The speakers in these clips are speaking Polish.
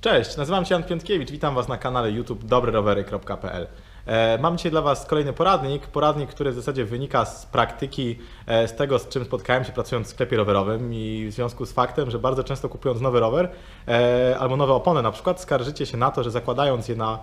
Cześć, nazywam się Jan Piątkiewicz, witam Was na kanale YouTube dobrerowery.pl. E, Mam dzisiaj dla Was kolejny poradnik, poradnik, który w zasadzie wynika z praktyki, e, z tego, z czym spotkałem się pracując w sklepie rowerowym i w związku z faktem, że bardzo często kupując nowy rower e, albo nowe opony na przykład, skarżycie się na to, że zakładając je na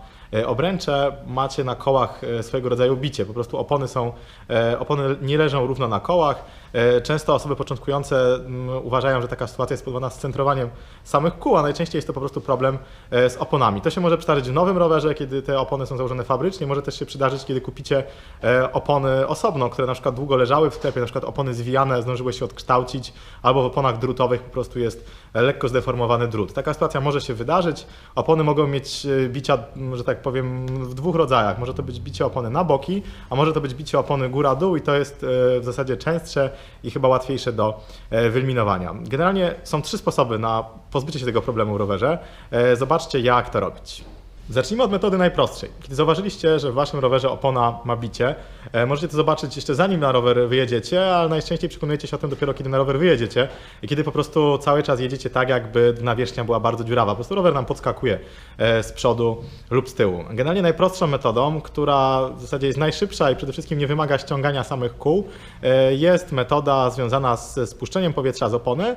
obręcze, macie na kołach e, swojego rodzaju bicie. Po prostu opony są, e, opony nie leżą równo na kołach. E, Często osoby początkujące mm, uważają, że taka sytuacja jest spowodowana scentrowaniem samych kół, a najczęściej jest to po prostu problem e, z oponami. To się może przydarzyć w nowym rowerze, kiedy te opony są założone fabrycznie, może też się przydarzyć, kiedy kupicie e, opony osobno, które na przykład długo leżały w sklepie, na przykład opony zwijane zdążyły się odkształcić, albo w oponach drutowych po prostu jest e, lekko zdeformowany drut. Taka sytuacja może się wydarzyć. Opony mogą mieć e, bicia, że tak powiem, w dwóch rodzajach. Może to być bicie opony na boki, a może to być bicie opony góra-dół i to jest e, w zasadzie częstsze i chyba łatwiejsze do e, wyeliminowania. Generalnie są trzy sposoby na pozbycie się tego problemu w rowerze. E, Zobaczcie, jak to robić. Zacznijmy od metody najprostszej. Kiedy zauważyliście, że w waszym rowerze opona ma bicie, e, możecie to zobaczyć jeszcze zanim na rower wyjedziecie, ale najczęściej przekonujecie się o tym dopiero kiedy na rower wyjedziecie i kiedy po prostu cały czas jedziecie tak, jakby nawierzchnia była bardzo dziurawa. Po prostu rower nam podskakuje e, z przodu lub z tyłu. Generalnie najprostszą metodą, która w zasadzie jest najszybsza i przede wszystkim nie wymaga ściągania samych kół, e, jest metoda związana z spuszczeniem powietrza z opony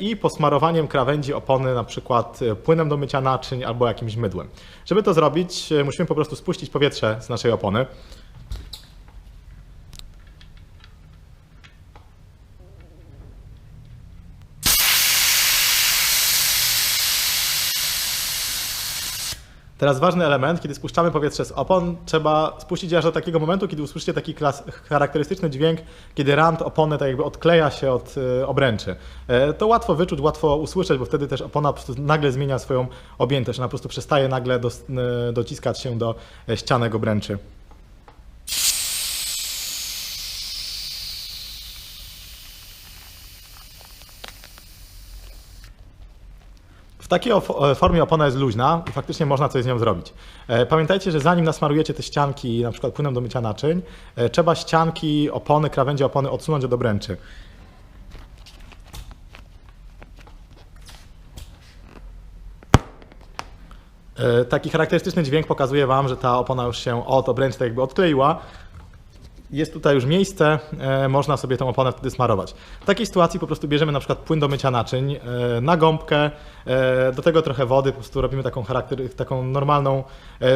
i posmarowaniem krawędzi opony na przykład e, płynem do mycia naczyń albo jakimś mydłem. Żeby to zrobić, e, musimy po prostu spuścić powietrze z naszej opony. Teraz ważny element, kiedy spuszczamy powietrze z opon, trzeba spuścić aż do takiego momentu, kiedy usłyszycie taki klas- charakterystyczny dźwięk, kiedy rand opony tak jakby odkleja się od e, obręczy. E, to łatwo wyczuć, łatwo usłyszeć, bo wtedy też opona po prostu nagle zmienia swoją objętość. Ona po prostu przestaje nagle e, dociskać się do ścianek obręczy. W takiej of- formie opona jest luźna i faktycznie można coś z nią zrobić. E, Pamiętajcie, że zanim nasmarujecie te ścianki na przykład płynem do mycia naczyń, e, trzeba ścianki, opony, krawędzie opony odsunąć od obręczy. E, Taki charakterystyczny dźwięk pokazuje Wam, że ta opona już się od obręczy tak jakby odkleiła. Jest tutaj już miejsce, e, można sobie tą oponę wtedy smarować. W takiej sytuacji po prostu bierzemy na przykład płyn do mycia naczyń e, na gąbkę, e, do tego trochę wody, po prostu robimy taką, charakter, taką normalną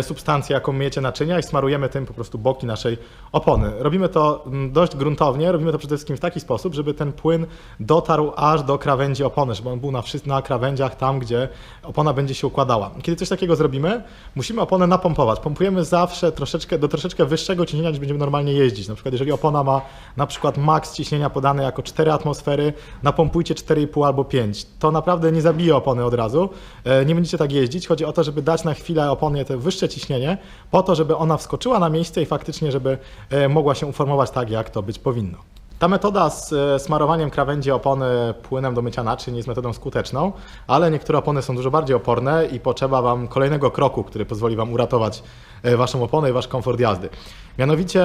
substancję, jaką myjecie naczynia i smarujemy tym po prostu boki naszej opony. Robimy to mm, dość gruntownie, robimy to przede wszystkim w taki sposób, żeby ten płyn dotarł aż do krawędzi opony, żeby on był na, na krawędziach tam, gdzie opona będzie się układała. Kiedy coś takiego zrobimy, musimy oponę napompować. Pompujemy zawsze troszeczkę, do troszeczkę wyższego ciśnienia, niż będziemy normalnie jeździć. Na przykład jeżeli opona ma na przykład maks ciśnienia podane jako 4 atmosfery, napompujcie 4,5 albo 5. To naprawdę nie zabije opony od razu. E, Nie będziecie tak jeździć. Chodzi o to, żeby dać na chwilę oponie te wyższe ciśnienie, po to, żeby ona wskoczyła na miejsce i faktycznie, żeby e, mogła się uformować tak, jak to być powinno. Ta metoda z e, smarowaniem krawędzi opony płynem do mycia naczyń jest metodą skuteczną, ale niektóre opony są dużo bardziej oporne i potrzeba Wam kolejnego kroku, który pozwoli Wam uratować Waszą oponę i Wasz komfort jazdy. Mianowicie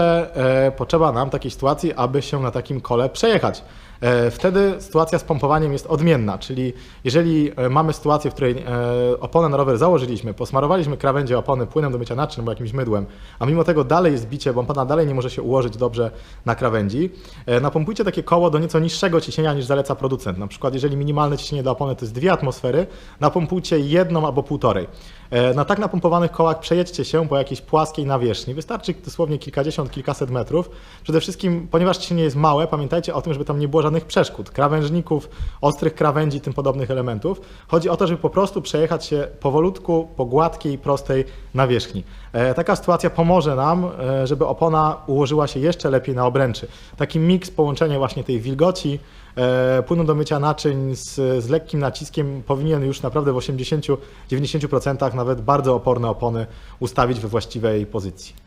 e, potrzeba nam takiej sytuacji, aby się na takim kole przejechać. E, Wtedy sytuacja z pompowaniem jest odmienna, czyli jeżeli e, mamy sytuację, w której e, oponę na rower założyliśmy, posmarowaliśmy krawędzie opony płynem do mycia naczyń albo jakimś mydłem, a mimo tego dalej jest bicie, bo opona dalej nie może się ułożyć dobrze na krawędzi, e, napompujcie takie koło do nieco niższego ciśnienia niż zaleca producent. Na przykład jeżeli minimalne ciśnienie dla opony to jest 2 atmosfery, napompujcie jedną albo półtorej. E, Na tak napompowanych kołach przejedźcie się po jakiejś płaskiej nawierzchni. Wystarczy dosłownie kilkadziesiąt, kilkaset metrów. Przede wszystkim, ponieważ ciśnienie jest małe, pamiętajcie o tym, żeby tam nie było żadnych przeszkód, krawężników, ostrych krawędzi, tym podobnych elementów. Chodzi o to, żeby po prostu przejechać się powolutku po gładkiej, prostej nawierzchni. E, Taka sytuacja pomoże nam, e, żeby opona ułożyła się jeszcze lepiej na obręczy. Taki miks, połączenie właśnie tej wilgoci, e, płynu do mycia naczyń z, z lekkim naciskiem powinien już naprawdę w 80-90% nawet bardzo oporne opony ustawić we właściwej pozycji.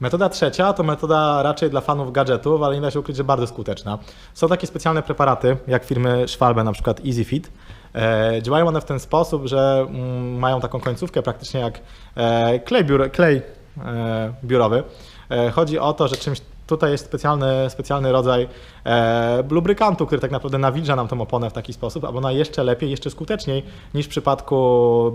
Metoda trzecia to metoda raczej dla fanów gadżetów, ale nie da się ukryć, że bardzo skuteczna. Są takie specjalne preparaty, jak firmy Schwalbe, na przykład EasyFit. E, działają one w ten sposób, że mm, mają taką końcówkę praktycznie jak e, klej, biur, klej e, biurowy. Chodzi o to, że czymś Tutaj jest specjalny, specjalny rodzaj e, lubrykantu, który tak naprawdę nawilża nam tą oponę w taki sposób, aby ona jeszcze lepiej, jeszcze skuteczniej niż w przypadku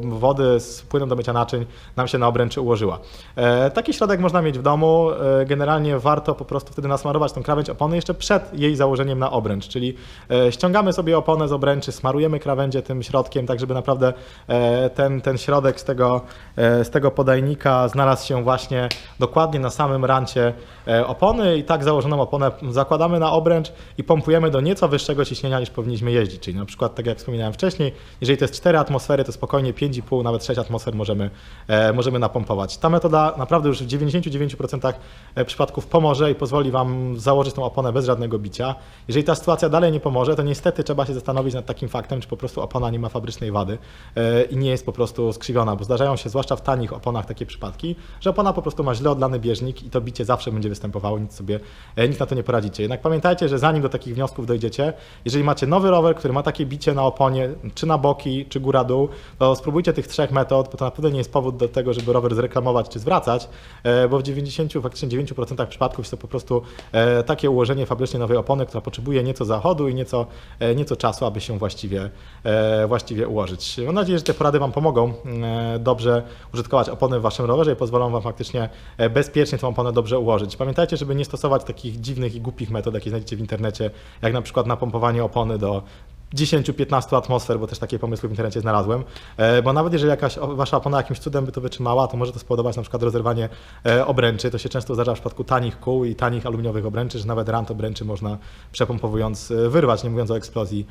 wody z płynem do mycia naczyń nam się na obręczy ułożyła. E, taki środek można mieć w domu. E, generalnie warto po prostu wtedy nasmarować tą krawędź opony jeszcze przed jej założeniem na obręcz, czyli e, ściągamy sobie oponę z obręczy, smarujemy krawędzie tym środkiem, tak żeby naprawdę e, ten, ten środek z tego, e, z tego podajnika znalazł się właśnie dokładnie na samym rancie e, opony i tak założoną oponę zakładamy na obręcz i pompujemy do nieco wyższego ciśnienia niż powinniśmy jeździć. Czyli na przykład, tak jak wspominałem wcześniej, jeżeli to jest 4 atmosfery, to spokojnie 5,5, nawet 6 atmosfer możemy, e, możemy napompować. Ta metoda naprawdę już w 99% e, przypadków pomoże i pozwoli Wam założyć tą oponę bez żadnego bicia. Jeżeli ta sytuacja dalej nie pomoże, to niestety trzeba się zastanowić nad takim faktem, czy po prostu opona nie ma fabrycznej wady e, i nie jest po prostu skrzywiona, bo zdarzają się zwłaszcza w tanich oponach takie przypadki, że opona po prostu ma źle odlany bieżnik i to bicie zawsze będzie występowało, nic sobie, e, nic na to nie poradzicie. Jednak pamiętajcie, że zanim do takich wniosków dojdziecie, jeżeli macie nowy rower, który ma takie bicie na oponie, czy na boki, czy góra-dół, to spróbujcie tych trzech metod, bo to naprawdę nie jest powód do tego, żeby rower zreklamować czy zwracać, e, bo w 90, faktycznie 9% przypadków jest to po prostu e, takie ułożenie fabrycznie nowej opony, która potrzebuje nieco zachodu i nieco, nieco czasu, aby się właściwie, właściwie ułożyć. Mam nadzieję, że te porady Wam pomogą e, dobrze użytkować opony w Waszym rowerze i pozwolą Wam faktycznie bezpiecznie tą oponę dobrze ułożyć. Pamiętajcie, żeby nie stosować takich dziwnych i głupich metod, jakie znajdziecie w internecie, jak na przykład napompowanie opony do 10-15 atmosfer, bo też takie pomysły w internecie znalazłem, E, bo nawet jeżeli jakaś wasza opona jakimś cudem by to wytrzymała, to może to spowodować na przykład rozerwanie e, obręczy. To się często zdarza w przypadku tanich kół i tanich aluminiowych obręczy, że nawet rant obręczy można przepompowując e, wyrwać, nie mówiąc o eksplozji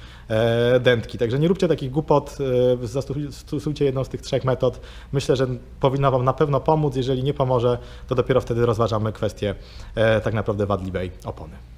dętki. Także nie róbcie takich głupot, e, zastosuj- stosujcie jedną z tych trzech metod. Myślę, że powinna wam na pewno pomóc. Jeżeli nie pomoże, to dopiero wtedy rozważamy kwestię tak naprawdę wadliwej opony.